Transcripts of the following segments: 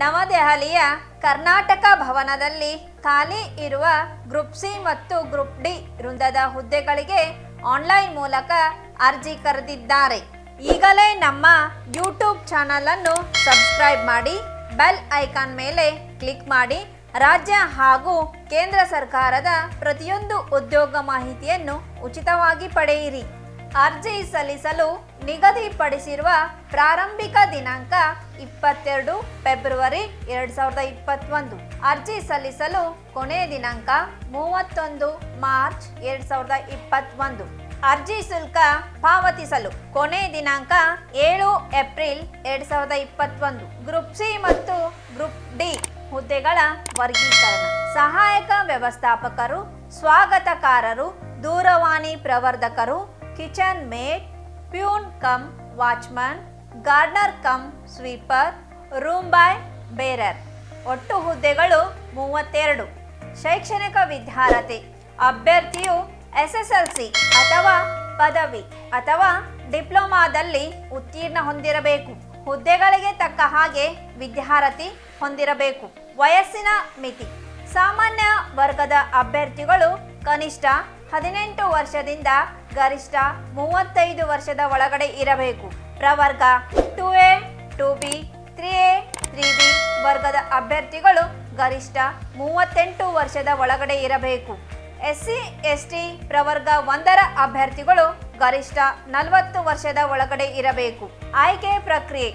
ನವದೆಹಲಿಯ ಕರ್ನಾಟಕ ಭವನದಲ್ಲಿ ಖಾಲಿ ಇರುವ ಗ್ರೂಪ್ ಸಿ ಮತ್ತು ಗ್ರೂಪ್ ಡಿ ವೃಂದದ ಹುದ್ದೆಗಳಿಗೆ ಆನ್ಲೈನ್ ಮೂಲಕ ಅರ್ಜಿ ಕರೆದಿದ್ದಾರೆ. ಈಗಲೇ ನಮ್ಮ ಯೂಟ್ಯೂಬ್ ಚಾನಲ್ ಅನ್ನು ಸಬ್ಸ್ಕ್ರೈಬ್ ಮಾಡಿ, ಬೆಲ್ ಐಕಾನ್ ಮೇಲೆ ಕ್ಲಿಕ್ ಮಾಡಿ, ರಾಜ್ಯ ಹಾಗೂ ಕೇಂದ್ರ ಸರ್ಕಾರದ ಪ್ರತಿಯೊಂದು ಉದ್ಯೋಗ ಮಾಹಿತಿಯನ್ನು ಉಚಿತವಾಗಿ ಪಡೆಯಿರಿ. ಅರ್ಜಿ ಸಲ್ಲಿಸಲು ನಿಗದಿಪಡಿಸಿರುವ ಪ್ರಾರಂಭಿಕ ದಿನಾಂಕ ಇಪ್ಪತ್ತೆರಡು ಫೆಬ್ರವರಿ ಎರಡ್ ಸಾವಿರದ ಇಪ್ಪತ್ತೊಂದು. ಅರ್ಜಿ ಸಲ್ಲಿಸಲು ಕೊನೆಯ ದಿನಾಂಕ ಮೂವತ್ತೊಂದು ಮಾರ್ಚ್ ಎರಡ್ ಸಾವಿರದ ಇಪ್ಪತ್ತೊಂದು. ಅರ್ಜಿ ಶುಲ್ಕ ಪಾವತಿಸಲು ಕೊನೆ ದಿನಾಂಕ ಏಳು ಏಪ್ರಿಲ್ ಎರಡ್ ಸಾವಿರದ ಇಪ್ಪತ್ತೊಂದು. ಗ್ರೂಪ್ ಸಿ ಮತ್ತು ಗ್ರೂಪ್ ಡಿ ಹುದ್ದೆಗಳ ವರ್ಗೀಕರಣ. ಸಹಾಯಕ ವ್ಯವಸ್ಥಾಪಕರು, ಸ್ವಾಗತಕಾರರು, ದೂರವಾಣಿ ಪ್ರವರ್ಧಕರು kitchen maid peon cum watchman gardener cum sweeper room boy bearer ಒಟ್ಟು ಹುದ್ದೆಗಳು ಮೂವತ್ತೆರಡು. ಶೈಕ್ಷಣಿಕ ವಿದ್ಯಾರ್ಹತೆ ಅಭ್ಯರ್ಥಿಯು ಎಸ್ ಎಸ್ ಎಲ್ ಸಿ ಅಥವಾ ಪದವಿ ಅಥವಾ ಡಿಪ್ಲೊಮಾದಲ್ಲಿ ಉತ್ತೀರ್ಣ ಹೊಂದಿರಬೇಕು. ಹುದ್ದೆಗಳಿಗೆ ತಕ್ಕ ಹಾಗೆ ವಿದ್ಯಾರ್ಹತೆ ಹೊಂದಿರಬೇಕು. ವಯಸ್ಸಿನ ಮಿತಿ. ಸಾಮಾನ್ಯ ವರ್ಗದ ಅಭ್ಯರ್ಥಿಗಳು ಕನಿಷ್ಠ ಹದಿನೆಂಟು ವರ್ಷದಿಂದ ಗರಿಷ್ಠ ಮೂವತ್ತೈದು ವರ್ಷದ ಒಳಗಡೆ ಇರಬೇಕು. ಪ್ರವರ್ಗ two A two B three A three B ವರ್ಗದ ಅಭ್ಯರ್ಥಿಗಳು ಗರಿಷ್ಠ ಮೂವತ್ತೆಂಟು ವರ್ಷದ ಒಳಗಡೆ ಇರಬೇಕು. ಎಸ್ ಸಿ ಎಸ್ ಟಿ ಪ್ರವರ್ಗ ಒಂದರ ಅಭ್ಯರ್ಥಿಗಳು ಗರಿಷ್ಠ ನಲವತ್ತು ವರ್ಷದ ಒಳಗಡೆ ಇರಬೇಕು. ಆಯ್ಕೆ ಪ್ರಕ್ರಿಯೆ.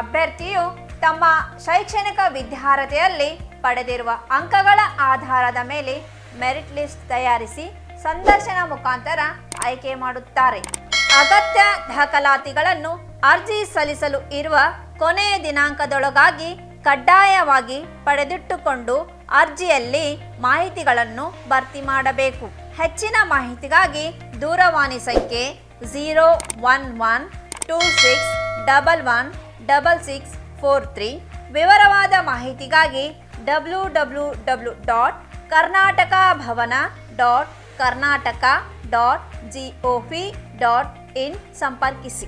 ಅಭ್ಯರ್ಥಿಯು ತಮ್ಮ ಶೈಕ್ಷಣಿಕ ವಿದ್ಯಾರ್ಹತೆಯಲ್ಲಿ ಪಡೆದಿರುವ ಅಂಕಗಳ ಆಧಾರದ ಮೇಲೆ ಮೆರಿಟ್ ಲಿಸ್ಟ್ ತಯಾರಿಸಿ ಸಂದರ್ಶನ ಮುಖಾಂತರ ಆಯ್ಕೆ ಮಾಡುತ್ತಾರೆ. ಅಗತ್ಯ ದಾಖಲಾತಿಗಳನ್ನು ಅರ್ಜಿ ಸಲ್ಲಿಸಲು ಇರುವ ಕೊನೆಯ ದಿನಾಂಕದೊಳಗಾಗಿ ಕಡ್ಡಾಯವಾಗಿ ಪಡೆದಿಟ್ಟುಕೊಂಡು ಅರ್ಜಿಯಲ್ಲಿ ಮಾಹಿತಿಗಳನ್ನು ಭರ್ತಿ ಮಾಡಬೇಕು. ಹೆಚ್ಚಿನ ಮಾಹಿತಿಗಾಗಿ ದೂರವಾಣಿ ಸಂಖ್ಯೆ zero one one two six double one double six four three. ವಿವರವಾದ ಮಾಹಿತಿಗಾಗಿ W W W dot Karnataka Bhavan dot Karnataka dot G O P dot in ಸಂಪರ್ಕಿಸಿ